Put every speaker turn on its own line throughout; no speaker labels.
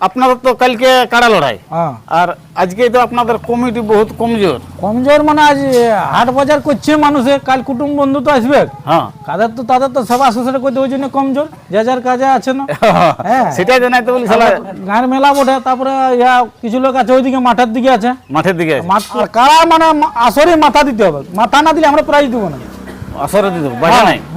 আপনাদের তো কালকে কাড়া লড়াই।
হ্যাঁ।
আর আজকে তো আপনাদের কমিটি বহুত কমজোর।
কমজোর মানে আজ হাট বাজার করছে মানুষে কাল কুটুম বন্ধু তো আসবে।
হ্যাঁ।
কাদের তো তাদের তো সেবা শুশ্রূষা করতে ওই জন্য কমজোর যে যার কাজে আছে না। হ্যাঁ।
সেটাই জানাইতে বলি শালা।
গাঁয়ের মেলা বটে তারপরে ইয়া কিছু লোক আছে ওইদিকে মাঠের দিকে আছে।
মাঠের দিকে
কারা মানে আসরে মাথা দিতে হবে। মাথা না দিলে আমরা প্রাইজ দেবো না।
আসরে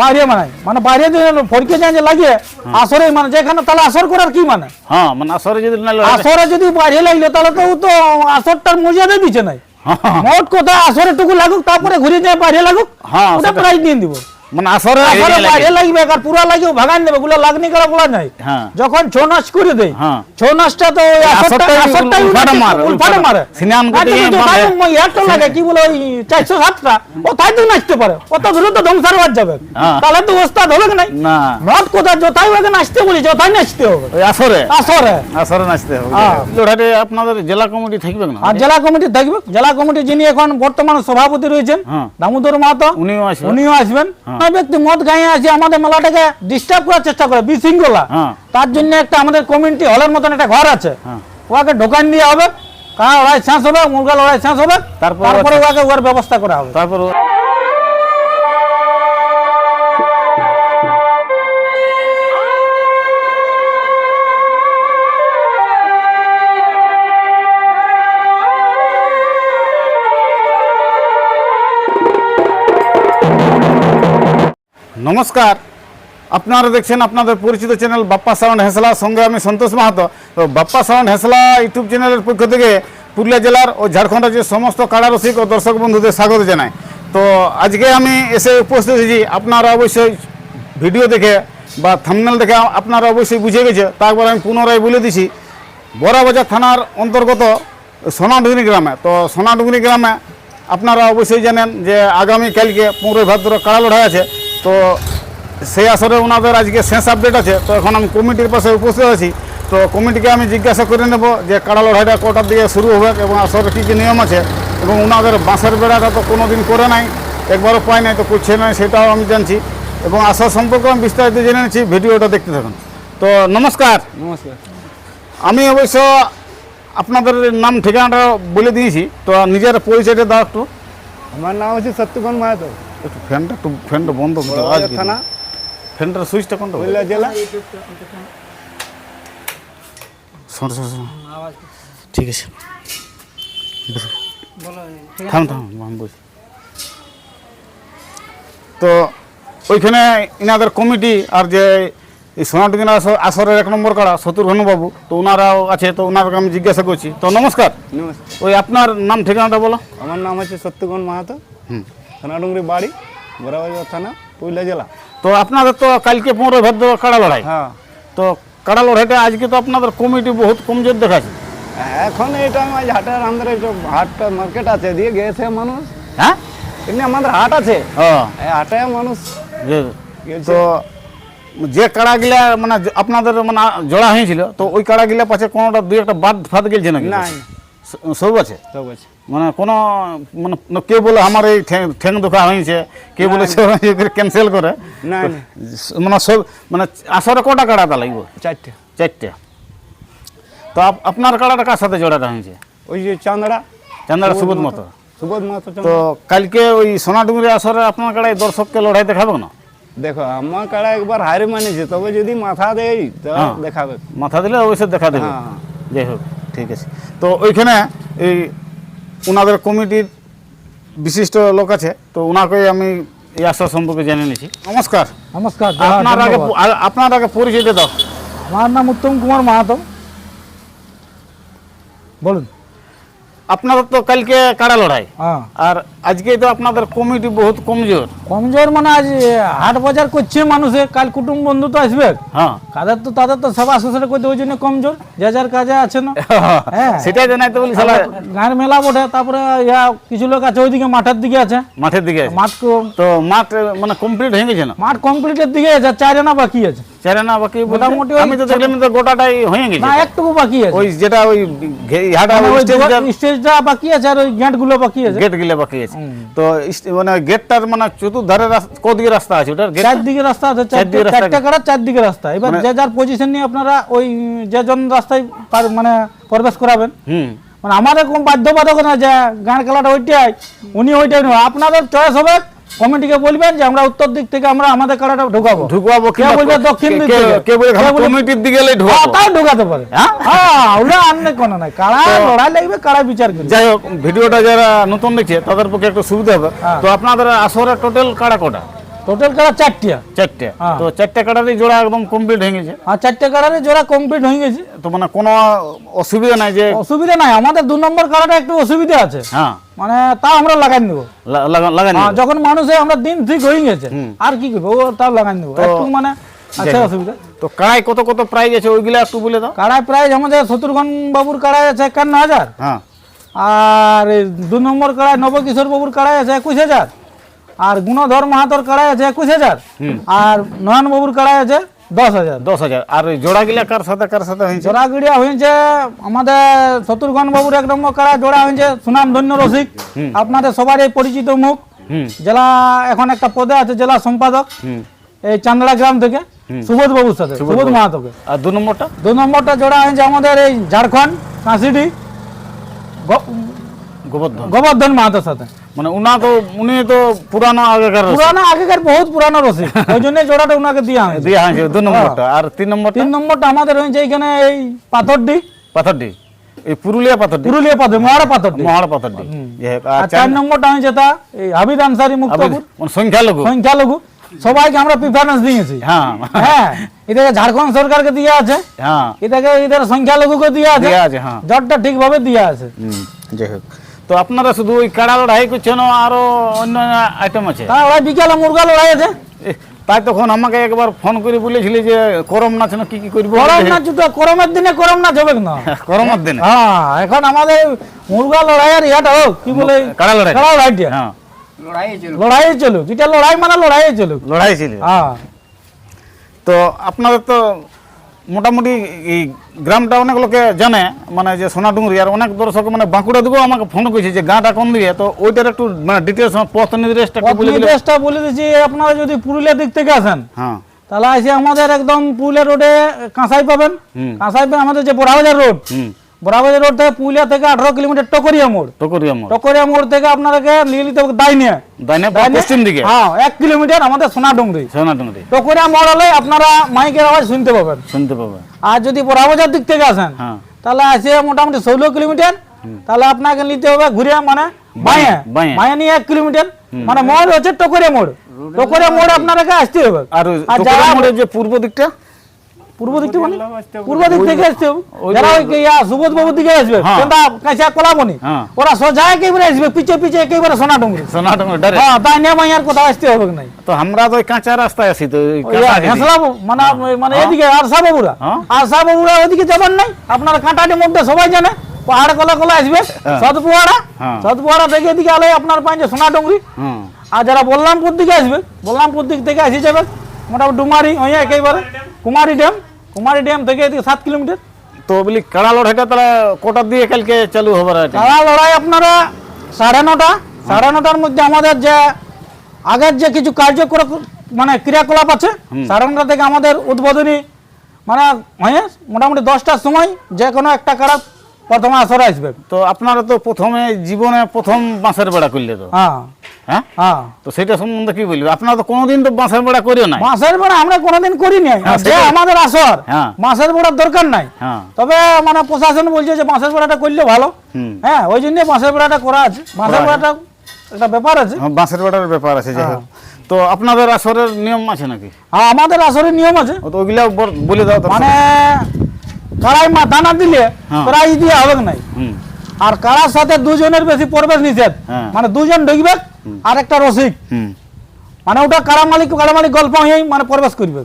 বাইরে
মানে মানে বাইরে দিয়ে ফড়কে যায় যে লাগিয়ে আসরে মানে যেখানে তাহলে আসর করার কি মানে?
হ্যাঁ মানে আসরে যদি না
আসরে যদি বাইরে লাগল তাহলে তো তো আসরটার মর্যাদা দিচ্ছে নাই।
হ্যাঁ, হ্যাঁ,
মোট কথা আসরে টুকু লাগুক তারপরে ঘুরে যায় বাইরে লাগুক
হ্যাঁ,
ওটা প্রাইজ দিয়ে দিব।
মানে আসরে
আসরে বাইরে লাগবে আর পুরা লাগিয়ে ভাগান দেবে গুলো লাগনি করা বলা নাই।
হ্যাঁ।
যখন ছৌ নাচ করে দেয়
হ্যাঁ।
ছৌ নাচটা তো ওই আসরটা
আসরটাই
আসরটাই
উল্ফাটে
উল্ফাটে
মারে,
উল্ফাটে মারে।
সিনেমান
আর
করতে
যদি
গিয়ে
জোটাই
মারে।
ইয়ারটা লাগে কি বলে ওই চারশো সাতটা ও তাই তো নাচতে পারে অত দূরে তো ধ্বংসার বাদ যাবে।
হ্যাঁ।
তাহলে তো ওস্তাদ হবে কি
না।
মত কোথা যথাই ওকে নাচতে বলি যথাই নাচতে হবে।
ওই আসরে।
আসরে।
আসরে নাচতে হবে।
হ্যাঁ।
আপনাদের জেলা কমিটি থাকবে না?
আর জেলা কমিটি থাকবে। জেলা কমিটি যিনি এখন বর্তমান সভাপতি রয়েছেন
হ্যাঁ।
দামোদর মাহাতো
উনিও
উনিও আসবেন। ওই ব্যক্তি মদ গায়ে আসে আমাদের মেলাটাকে ডিস্টার্ব করার চেষ্টা করে বিশৃঙ্খলা।
হ্যাঁ।
তার জন্য একটা আমাদের কমিউনিটি হলের মতন একটা ঘর আছে।
হ্যাঁ।
ওকে ঢোকান দিয়ে হবে কারণ লড়াই শেষ হবে মুরগা লড়াই শেষ হবে
তারপর
তারপরে ওকে ওর ব্যবস্থা করা হবে।
তারপর নমস্কার। আপনারা দেখছেন আপনাদের পরিচিত চ্যানেল বাপ্পা সাউন্ড হেসলা। সঙ্গে আমি সন্তোষ মাহাতো। তো বাপ্পা সাউন্ড হেসলা ইউটিউব চ্যানেলের পক্ষ থেকে পুরুলিয়া জেলার ও ঝাড়খণ্ড রাজ্যের সমস্ত কারারসিক ও দর্শক বন্ধুদের স্বাগত জানাই। তো আজকে আমি এসে উপস্থিত হয়েছি। আপনারা অবশ্যই ভিডিও দেখে বা থামনেল দেখে আপনারা অবশ্যই বুঝে গেছে। তারপর আমি পুনরায় বলে দিছি বড়াবাজার থানার অন্তর্গত সোনাডুগনি গ্রামে। তো সোনাডুগনি গ্রামে আপনারা অবশ্যই জানেন যে আগামী কালকে পনেরোই ভাদ্র কাড়া লড়াই আছে। তো সেই আসরে ওনাদের আজকে শেষ আপডেট আছে। তো এখন আমি কমিটির পাশে উপস্থিত আছি। তো কমিটিকে আমি জিজ্ঞাসা করে নেব যে কাড়া লড়াইটা কটার দিকে শুরু হবে এবং আসরে কী কী নিয়ম আছে এবং ওনাদের বাঁশের বেড়াটা তো কোনো দিন করে নাই একবারও পায় নাই তো করছে নাই সেটাও আমি জানছি এবং আসর সম্পর্কে আমি বিস্তারিত জেনে নিচ্ছি ভিডিওটা দেখতে থাকুন। তো নমস্কার।
নমস্কার।
আমি অবশ্য আপনাদের নাম ঠিকানাটা বলে দিয়েছি। তো নিজের পরিচয়টা দাও একটু।
আমার নাম হচ্ছে সত্যগণ মাহাতো।
একটু ফ্যানটা একটু ফ্যানটা বন্ধ করতে বেরিয়ে।
থানা।
ফ্যানটার সুইচটা কোনটা
পুরুলিয়া জেলা।
শোন শোন শোন। ঠিক আছে। থাম থাম আমি বলছি তো ওইখানে ইনাদের কমিটি আর যে এই সোনাটুকিনা আসরের এক নম্বর কাড়া শত্রুঘ্নবাবু তো ওনারাও আছে তো ওনারকে আমি জিজ্ঞাসা করছি। তো নমস্কার।
নমস্কার।
ওই আপনার নাম ঠিকানাটা বলো।
আমার নাম হচ্ছে সত্যগণ মাহাতো।
হুম।
সোনাডুঙ্গরি বাড়ি বড়াবাজার থানা পুরুলিয়া জেলা।
তো আপনাদের তো কালকে পনেরো ভাদ্র কাড়া লড়াই।
হ্যাঁ।
তো কাড়া লড়াইটা আজকে তো আপনাদের কমিটি বহুত কমজোর দেখাচ্ছে।
এখন এই টাইম আজ হাটের আমাদের যে হাটটা মার্কেট আছে দিয়ে গেছে মানুষ।
হ্যাঁ?
এমনি আমাদের হাট আছে। হাটে মানুষ।
তো যে কাড়াগুলা মানে আপনাদের মানে জড়া হয়েছিল তো ওই কাড়াগুলা পাশে কোনোটা দুই একটা বাদ ফাদ গেছে নাকি? স- সব আছে?
সব আছে।
মানে কোনো মানে কে বলে আমার এই ঠ্যাং- ধোকা হয়েছে কে বলেছে ক্যান্সেল করে
না
মানে সব মানে আসরে কটা কাড়াটা লাগবে?
চারটে।
চারটে। তো আপ- আপনার কাড়াটা কার সাথে জড়াটা হয়েছে?
ওই যে চান্দড়া
চান্দারা সুবোধ মতো।
সুবোধ মাহাতো
তো কালকে ওই সোনাডুঙ্গরি আসরে আপনার কাড়ায় দর্শককে লড়াই দেখাবে না?
দেখো আমার কাড়া একবার হারে মানেছে তবে যদি মাথা দেয় তো
হ্যাঁ।
দেখাবে।
মাথা দিলে অবশ্যই দেখা দেবে।
হ্যাঁ।
যাই হোক। ঠিক আছে। তো ওইখানে এই ওনাদের কমিটির বিশিষ্ট লোক আছে তো ওনাকে আমি এই আশা সম্পর্কে জেনে নিয়েছি। নমস্কার।
নমস্কার
আপনার আগে আপনার আগে পরিচয় দাও।
আমার নাম উত্তম কুমার মাহাতো। বলুন।
আপনাদের তো কালকে কাড়া লড়াই।
হ্যাঁ।
আর আজকে তো আপনাদের কমিটি বহুত কমজোর।
কমজোর মানে আজ হাট বাজার করছে মানুষে কাল কুটুম বন্ধু তো আসবে।
হ্যাঁ।
কাদের তো তাদের তো সেবা শুশ্রূষা করতে ওই জন্য কমজোর যে যার কাজে আছে না। হ্যাঁ
সেটাই জানাইতে বলি শালা।
গাঁয়ের মেলা বটে তারপরে ইয়া কিছু লোক আছে ওইদিকে মাঠের দিকে আছে।
মাঠের দিকে
মাঠ
তো মাঠ মানে কমপ্লিট হয়ে গেছে না?
মাঠ কমপ্লিটের দিকে আছে চার আনা বাকি আছে।
চার আনা বাকি
মোটামুটি
আমি তো দেখলাম তো গোটাটাই হয়ে গেছে।
না একটুকু বাকি আছে।
ওই যেটা ওই ইহাটা
মানে ওই
স্টেজটা
বাকি আছে আর ওই গেটগুলো বাকি আছে।
গেট গিলে বাকি আছে। তো মানে গেটটার মানে চতুর্ধারে কদিকে রাস্তা আছে? ওটার গেট
চারদিকে রাস্তা আছে
চারদিকে
চারটে
রাস্তা
চারদিকে এবার
মানে-
যে যার পজিশন নিয়ে আপনারা ওই যে জন রাস্তায় মানে প্রবেশ করাবেন
হুম।
মানে আমাদের কোন বাধ্যবাধক না যে গান খেলাটা ওইটাই উনি ওইটাই নয়। আপনাদের চয়েস হবে কমিটিকে বলবেন যে আমরা উত্তর দিক থেকে আমরা আমাদের কাড়াটা ঢুকাবো।
ঢুকবাবো
কে বলবে দক্ষিণ দিক থেকে?
কে বলে কমিটির দিকে এলে
হ্যাঁ, তাও ঢুকাতে পারে।
হ্যাঁ?
ওরা ওটা আনলে কোনো নাই। কারা লড়াই লাগবে কারা বিচার করবে।
যাই হোক ভিডিওটা যারা নতুন দেখছে তাদের পক্ষে একটু সুবিধা হবে।
হ্যাঁ।
তো আপনাদের আসরে টোটাল কারা কটা?
টোটাল কাড়া
চারটে।
হ্যাঁ।
তো চারটে কাড়ারই জোড়া একদম কমপ্লিট হয়ে গেছে।
আর চারটে কাড়ারে জোড়া কমপ্লিট হয়ে গেছে।
তো মানে কোনো অসুবিধা নাই যে
অসুবিধা নাই আমাদের দু নম্বর কাড়াটা একটু অসুবিধা আছে।
হ্যাঁ।
মানে তা আমরা লাগাই দেবো
লা- লাগা-
হ্যাঁ, যখন মানুষে আমরা দিন ঠিক হয়ে গেছে। আর কি করব? ও তাও লাগাই দেবো একটু মানে
হোক।
অসুবিধা।
তো কাড়াই কত কত প্রাইজ আছে? ওইগুলা একটু বলে দাও।
কাড়ায় প্রাইস আমাদের শত্রুঘ্ন বাবুর কাড়ায় আছে একান্ন হাজার।
হ্যাঁ।
আর দু নম্বর কাড়ায় নবকিশোর বাবুর কাড়ায় আছে একুশ হাজার। আর গুণধর মাহাতর কাড়ায় আছে একুশ হাজার। আর নয়ন বাবুর কাড়ায় আছে দশ হাজার।
দশ হাজার। আর জোড়া গিলা কার সাথে কার সাথে হয়েছে
জোড়া গিড়িয়া হয়েছে আমাদের শত্রুঘ্ন বাবুর এক নম্বর কাড়া জোড়া হয়েছে সুনাম ধন্য রসিক। আপনাদের সবারই পরিচিত মুখ। জেলা এখন একটা পদে আছে জেলা সম্পাদক। এই চান্দড়া গ্রাম থেকে সুবোধ বাবুর সাথে সুবোধ মাহাতোকে।
আর দু নম্বরটা?
দু নম্বরটা জোড়া হয়েছে আমাদের এই ঝাড়খণ্ড কাঁসিডি।
গোবর্ধন।
গোবর্ধন মাহাতোর সাথে।
মানে উনা তো উনি তো পুরানো আগেকার
পুরানো আগেকার বহুত পুরানো রসিক। ওই জন্য জোড়াটা ওনাকে দেওয়া হয়েছে।
দেওয়া হয়েছে দু নম্বরটা। আর তিন নম্বরটা?
তিন নম্বরটা আমাদের হয়েছে এখানে এই পাথরডি।
পাথরডি। এই পুরুলিয়া পাথরডি।
পুরুলিয়া পাথর মহারা পাথরডি।
মহাড় পাথরডি। আর
আর চার নম্বরটা হয়েছে তা এই হাবিদ আনসারি মুক্তপুর
মানে সংখ্যালঘু।
সংখ্যালঘু। সবাইকে আমরা প্রিফারেন্স দিয়েছি।
হ্যাঁ।
হ্যাঁ। এটাকে ঝাড়খণ্ড সরকারকে দিয়ে আছে।
হ্যাঁ।
এটাকে এদের সংখ্যালঘুকে দিয়ে আছে।
হ্যাঁ।
জটটা ঠিকভাবে দিয়ে আছে।
যাই হোক। তো আপনারা শুধু ওই কাড়া লড়াই করছেন না আরও অন্য আইটেম আছে?
বিকালে মুরগা লড়াই আছে।
এ, তাই তখন আমাকে একবার ফোন করে বলেছিলি যে করম নাচ না কি কি করব
করম নাচ তো করমের দিনে করম নাচ হবে না?
করমের দিনে।
হ্যাঁ এখন আমাদের মুরগা লড়াই আর ইয়াটা হোক কি বলে?
কাড়া লড়াই।
কাড়া লড়াইটা
হ্যাঁ।
লড়াই চলুক। এটা লড়াই মানে লড়াই চলুক।
লড়াই ছিল
হ্যাঁ।
তো আপনাদের তো মোটামুটি এই গ্রামটা অনেক লোকে জানে মানে যে সোনাডুঙ্গরি আর অনেক দর্শক মানে বাঁকুড়া দিকেও আমাকে ফোন করেছে যে গাঁটা কোন দিকে? তো ওইটার একটু মানে ডিটেলস পথ নির্দেশটা বলে
নির্দেশটা বলে দিচ্ছি আপনারা যদি পুরুলিয়া দিক থেকে আসেন
হ্যাঁ।
তাহলে এসে আমাদের একদম পুরুলিয়া রোডে কাঁসাই পাবেন। কাঁসাই পাবেন আমাদের যে বড়াবাজার রোড রোড থেকে পুরুলিয়া থেকে আঠারো কিলোমিটার টকরিয়া মোড়।
টকরিয়া মোড়।
টকরিয়া মোড় থেকে আপনাদেরকে নিয়ে নিতে হবে দাইনে
পশ্চিম দিকে?
হ্যাঁ এক কিলোমিটার আমাদের সোনাডুঙ্গরি
সোনাডুঙ্গরি
টকরিয়া মোড় হলে আপনারা মাইকের আওয়াজ শুনতে পাবেন।
শুনতে পাবে
আর যদি দিক থেকে আসেন
হ্যাঁ।
তাহলে আসে মোটামুটি ষোলো কিলোমিটার। তাহলে আপনাকে নিতে হবে ঘুরে মানে বাঁয়ে
বাঁয়ে।
নিয়ে এক কিলোমিটার। মানে মোড় হচ্ছে টকরিয়া মোড়। টকরিয়া মোড় আপনাকে আসতে হবে।
আর
যারা
যে পূর্ব দিকটা?
পূর্ব দিক থেকে মানে পূর্ব দিক থেকে আসতে যারা ওই ইয়া সুবোধ বাবুর দিকে আসবে
হ্যাঁ।
কোনটা কাঁচা কলাবনি
হ্যাঁ।
ওরা সোজা একেবারে আসবে পিছে পিছে একেবারে সোনা ডুঙ্গরি
সোনাডুঙ্গরি ডাইরেক্ট।
হ্যাঁ তাই নিয়ে মাইয়ার আসতে হবে
তো আমরা তো কাঁচা রাস্তায় আছি তো।
হেঁসলা বাবু, মানে মানে এদিকে আর সা বাবুরা
হ্যাঁ।
আর সা বাবুরা ওইদিকে যাবেন নাই? আপনার কাঁটাটির মধ্যে সবাই জানে পাহাড় কলা কলা আসবে সদপুয়াড়া
হ্যাঁ।
সদপুয়াড়া থেকে এদিকে আলে আপনার পাঁচে সোনা ডুঙ্গরি
হুম।
আর যারা বললামপুর দিকে আসবে বললামপুর দিক থেকে আসি যাবে মোটামুটি ডুমারি ওই একেবারে কুমারী ড্যাম। কুমারী ড্যাম থেকে এদিকে সাত কিলোমিটার।
তো বলি কাড়া লড়াইটা তাহলে কোটার দিয়ে কালকে চালু হবে
কাড়া লড়াই আপনারা সাড়ে নটা সাড়ে নটার মধ্যে আমাদের যে আগের যে কিছু কার্যকর মানে ক্রিয়াকলাপ আছে সাড়ে নটা থেকে আমাদের উদ্বোধনী মানে হয়ে মোটামুটি দশটার সময় যে কোনো একটা কারা প্রথমে আসরে আসবে।
তো আপনারা তো প্রথমে জীবনে প্রথম বাঁশের বেড়া করলে তো?
হ্যাঁ।
হ্যাঁ?
হ্যাঁ।
তো সেটা সম্বন্ধে কি বলবে? আপনারা তো কোনোদিন তো বাঁশের বেড়া করিও
মাসের বেড়া আমরা কোনোদিন করি নাই।
হ্যাঁ,
যে আমাদের আসর
হ্যাঁ।
বেড়ার দরকার নাই। তবে মানে প্রশাসন বলছে যে বাঁশের বেড়াটা করলে ভালো। হ্যাঁ ওই জন্য বাঁশের বেড়াটা করা আছে। বাঁশের বেড়াটা একটা ব্যাপার আছে।
বাঁশের বেড়ার ব্যাপার আছে যাই তো আপনাদের আসরের নিয়ম আছে নাকি?
হ্যাঁ আমাদের আসরের নিয়ম আছে।
ও তো ওইগুলা বলে দাও তো
মানে কাড়াই মাথা না দিলে
হ্যাঁ।
প্রাইজ দিয়ে হবে নাই। আর কাড়ার সাথে দুজনের বেশি প্রবেশ নিষেধ।
হ্যাঁ।
মানে দুজন ঢুকবে আর একটা রসিক। মানে ওটা কাড়া মালিক কাড়া মালিক গল্প হয়েই মানে প্রবেশ করবে।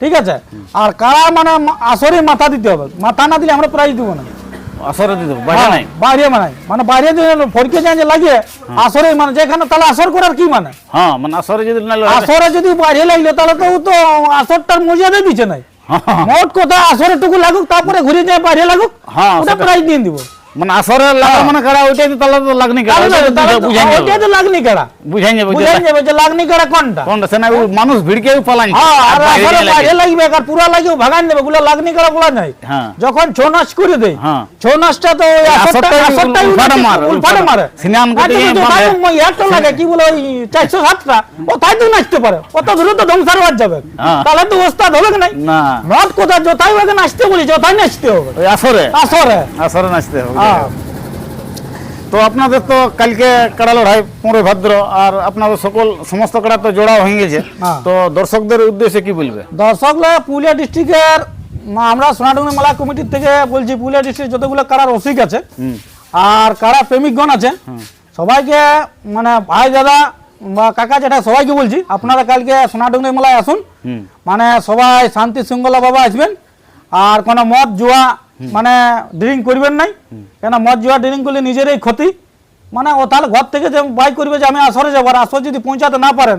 ঠিক আছে? আর কাড়া মানে আসরে মাথা দিতে হবে। মাথা না দিলে আমরা প্রাইজ দিব না।
আসরে দিতে বাইরে নাই।
বাইরে মানে মানে বাইরে যে ফড়কে যায় যে লাগে আসরে মানে যেখানে তাহলে আসর করার কি মানে?
হ্যাঁ মানে আসরে যদি না
আসরে যদি বাইরে লাগল তাহলে তো ও তো আসরটার মর্যাদা দিচ্ছে নাই। মোট কথা আসরে টুকু লাগুক তারপরে ঘুরে যায় বাইরে লাগুক
হ্যাঁ,
ওটা প্রাইজ দিয়ে দিব।
মানে আসরে লাগা মানে কাড়া ওইটাই তো তাহলে তো লাগনি কাড়া। ওইটাই তো
লাগনি কেডা।
বুঝাই যাবে
বুঝাই যাবে যে লাগনি কেডা কোনটা?
কোনটা? সে না ওই মানুষ ভিড়কে পালান।
হ্যাঁ আর আসরে বাইরে লাগবে আর পুরা লাগবে ভাগান দেবে গুলো লাগনি কেডা বলা নাই।
হ্যাঁ।
যখন ছৌ নাচ করে দেয়
হ্যাঁ।
ছৌ নাচটা তো আসরটা উল্টে-
মারে।
মারে।
সিনান
একটা লাগে কি বলে ওই চারশো সাতটা। ও তাই তো নাচতে পারে। অত দূরে তো ধ্বংসার বাদ যাবে।
হ্যাঁ।
তাহলে তো ওস্তাদ হবে নাই।
না।
মত কোথা যথাই ওকে নাচতে বলি যথাই নাচতে হবে।
ওই আসরে।
আসরে।
আসরে নাচতে হবে।
হ্যাঁ।
তো আপনাদের তো কালকে কাড়া লড়াই পনেরোই ভাদ্র আর আপনাদের সকল সমস্ত কাড়া তো জোড়া হয়ে গেছে।
হ্যাঁ।
তো দর্শকদের উদ্দেশ্যে কি বলবে?
দর্শকরা পুরুলিয়া ডিস্ট্রিক্টের আমরা সোনাডুঙ্গি মেলা কমিটির থেকে বলছি পুরুলিয়া ডিস্ট্রিক্ট যতগুলো কারার রসিক আছে আর কারা প্রেমিকগণ আছে সবাইকে মানে ভাই দাদা বা কাকা যেটা সবাইকে বলছি আপনারা কালকে সোনাডুঙ্গি মেলায় আসুন। মানে সবাই শান্তি শৃঙ্খলা বাবা আসবেন। আর কোনো মদ জুয়া মানে ড্রিঙ্ক করবেন নাই কেন মদ জুয়া ড্রিঙ্ক করলে নিজেরই ক্ষতি। মানে ও তাহলে ঘর থেকে যে বাই করবে যে আমি আসরে যাব আর আসর যদি পৌঁছাতে না পারেন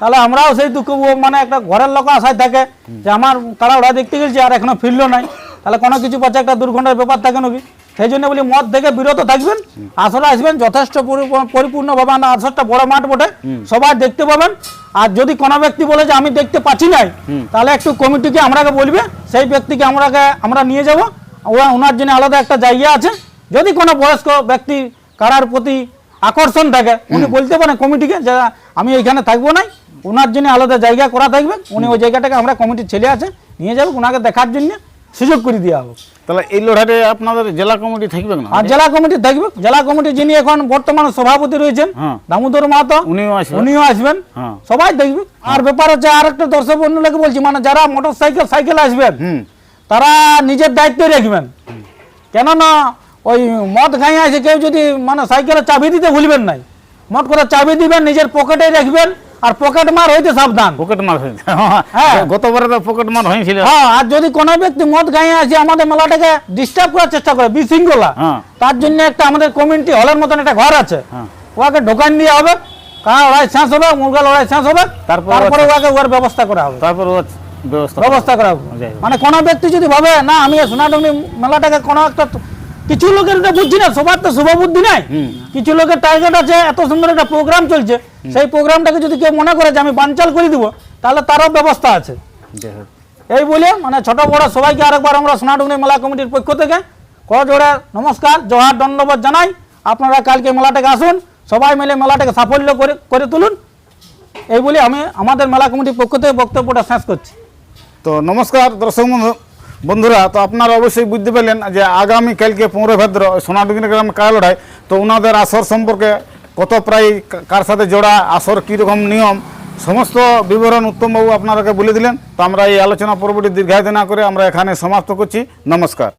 তাহলে আমরাও সেই দুঃখ মানে একটা ঘরের লোক আশায় থাকে যে আমার কারা ওরা দেখতে গেছি আর এখনও ফিরলো নাই। তাহলে কোনো কিছু পাচ্ছে একটা দুর্ঘটনার ব্যাপার থাকে নাকি? সেই জন্য বলি মদ থেকে বিরত থাকবেন আসরে আসবেন যথেষ্ট পরি- পরিপূর্ণভাবে না আসরটা বড় মাঠ বটে সবাই দেখতে পাবেন। আর যদি কোনো ব্যক্তি বলে যে আমি দেখতে পাচ্ছি নাই তাহলে একটু কমিটিকে আমরাকে বলবে সেই ব্যক্তিকে আমরাকে আমরা নিয়ে যাব। ওরা ওনার জন্য আলাদা একটা জায়গা আছে। যদি কোনো বয়স্ক ব্যক্তি কারার প্রতি আকর্ষণ থাকে উনি বলতে পারেন কমিটিকে যে আমি এখানে থাকব না ওনার জন্য আলাদা জায়গা করা থাকবে উনি ওই জায়গাটাকে আমরা কমিটির ছেলে আছে নিয়ে যাব ওনাকে দেখার জন্য সুযোগ করে দেওয়া হবে।
তাহলে এই লড়াইতে আপনাদের জেলা কমিটি থাকবে না?
আর জেলা কমিটি থাকবে। জেলা কমিটি যিনি এখন বর্তমান সভাপতি রয়েছেন
হ্যাঁ।
দামোদর মাহাতো
উনিও আসবে
উনিও আসবেন।
হ্যাঁ।
সবাই দেখবে। আর ব্যাপার হচ্ছে আর একটা দর্শক বন্ধুকে বলছি মানে যারা মোটর সাইকেল সাইকেল আসবেন তারা নিজের দায়িত্ব রাখবেন কেননা ওই মদ খাই আছে কেউ যদি মানে সাইকেলের চাবি দিতে ভুলবেন নাই মদ করে চাবি দিবেন নিজের পকেটে রাখবেন আর পকেট মার হইতে সাবধান
পকেট মার হয়েছে
হ্যাঁ।
গতবারে তো পকেট মার হয়েছিল
হ্যাঁ আর যদি কোনো ব্যক্তি মদ খাই আছে আমাদের মেলাটাকে ডিস্টার্ব করার চেষ্টা করে বিশৃঙ্খলা
হ্যাঁ।
তার জন্য একটা আমাদের কমিউনিটি হলের মতন একটা ঘর আছে
হ্যাঁ।
ওকে ঢোকান দিয়ে হবে কার লড়াই শেষ হবে মুরগা লড়াই শেষ হবে
তারপর
তারপরে ওকে ওর ব্যবস্থা করা হবে
তারপর ও ব্যবস্থা
করা। মানে কোনো ব্যক্তি যদি ভাবে না আমি সোনাডুঙ্গি মেলাটাকে কোনো একটা কিছু লোকের এটা বুঝছি না সবার তো শুভ বুদ্ধি নাই। কিছু লোকের টার্গেট আছে এত সুন্দর একটা প্রোগ্রাম চলছে সেই প্রোগ্রামটাকে যদি কেউ মনে করে যে আমি বানচাল করে দিব তাহলে তারও ব্যবস্থা আছে। এই বলে মানে ছোট বড় সবাইকে আরেকবার আমরা সোনাডুঙ্গি মেলা কমিটির পক্ষ থেকে করজোড়ে নমস্কার জোহার ধন্যবাদ জানাই। আপনারা কালকে মেলাটাকে আসুন সবাই মিলে মেলাটাকে সাফল্য করে করে তুলুন। এই বলে আমি আমাদের মেলা কমিটির পক্ষ থেকে বক্তব্যটা শেষ করছি।
তো নমস্কার, দর্শক বন্ধু, বন্ধুরা, তো আপনারা অবশ্যই বুঝতে পারলেন যে আগামী কালকে পনেরো ভাদ্র সোনাডুগিনী গ্রামে কালোড়ায় তো ওনাদের আসর সম্পর্কে কত প্রায় কার সাথে জোড়া, আসর কীরকম নিয়ম, সমস্ত বিবরণ উত্তমবাবু আপনারাকে বলে দিলেন। তো আমরা এই আলোচনা পর্বটি দীর্ঘায়িত না করে আমরা এখানে সমাপ্ত করছি। নমস্কার।